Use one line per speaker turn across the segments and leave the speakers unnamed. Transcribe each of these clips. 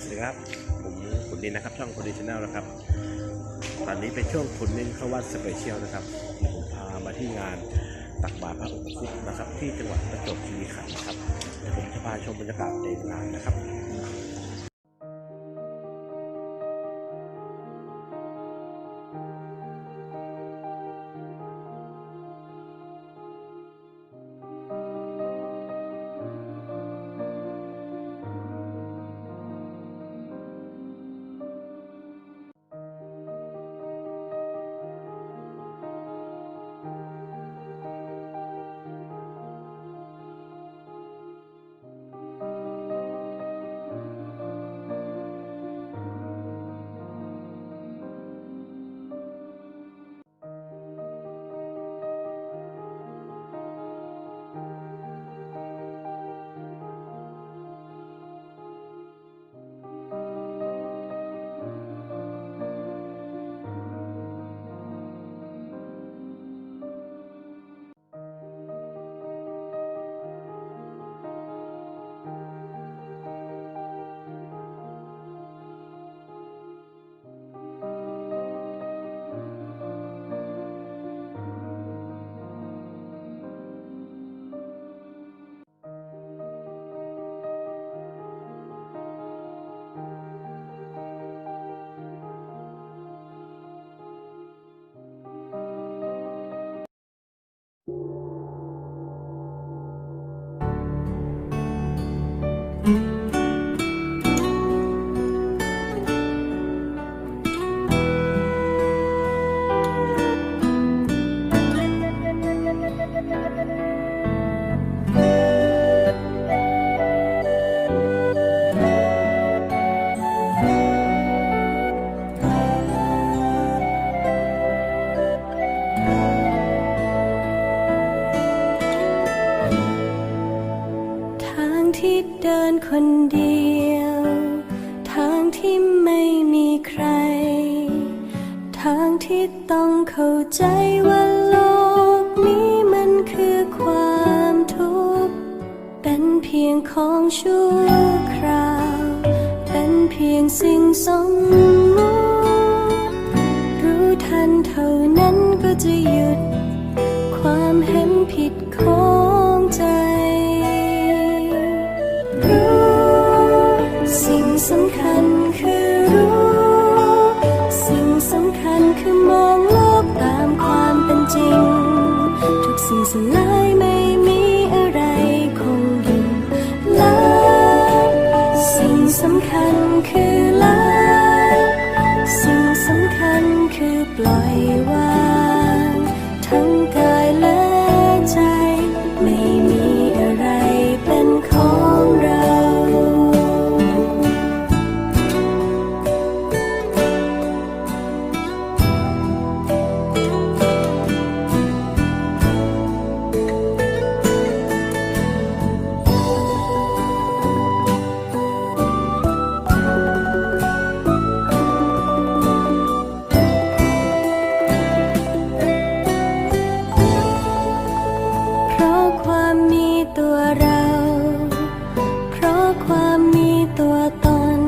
สวัสดีครับ ผมคุณดินนะครับ ช่องคุณดินชาแนลนะครับ ตอนนี้เป็นช่วงคุณดินเข้าวัดสเปเชียลนะครับผมพามาที่งานตักบาตรพระอุปคุปนะครับ ที่จังหวัดประจวบคีรีขันธ์นะครับเดี๋ยวผมจะพาชมบรรยากาศในงานนะครับ
เดียว ทางที่ไม่มีใคร ทางที่ต้องเข้าใจว่าโลกนี้มันคือความทุกข์ เป็นเพียงของชั่วคราว เป็นเพียงสิ่งสมมุติรู้ทันเท่านั้นก็จะหยุด ความเห็นผิดของใจ ปล่อยวาง ตัวเรา เพราะความมีตัวตน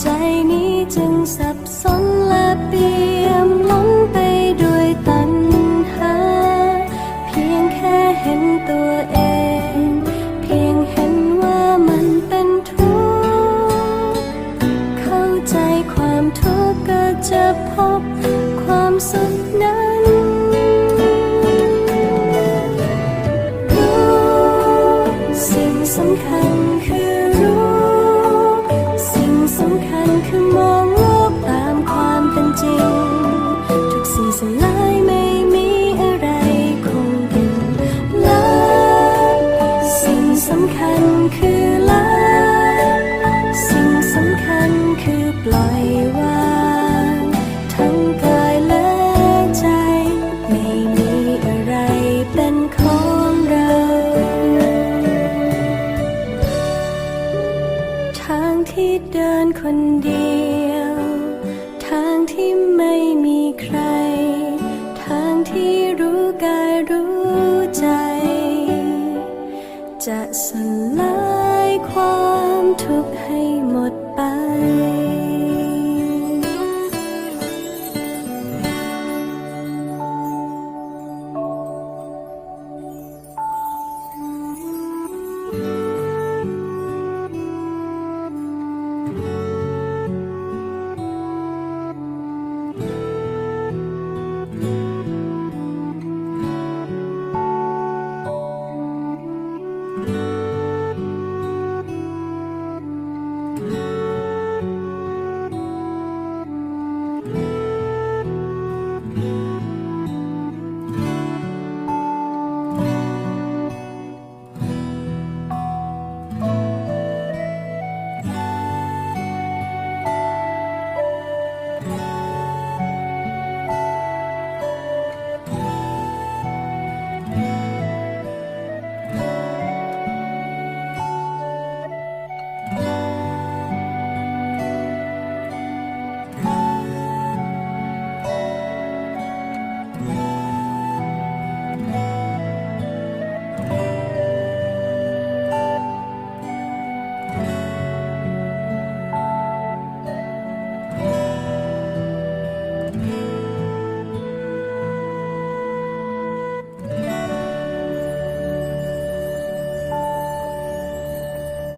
ใจนี้จึงสับสนและเปี่ยมล้นไปด้วยตัณหา เพียงแค่เห็นตัวเอง เพียงเห็นว่ามันเป็นทุกข์ เข้าใจความทุกข์ก็จะพบความสุข ญคือละสิ่งสำคัญคือปล่อยวางทั้งกายและใจ ไม่มีอะไรเป็นของเรา ทางที่เดินคนเดียว ทางที่ไม่มีใคร ทางที่รู้กายรู้ใจ tak selalu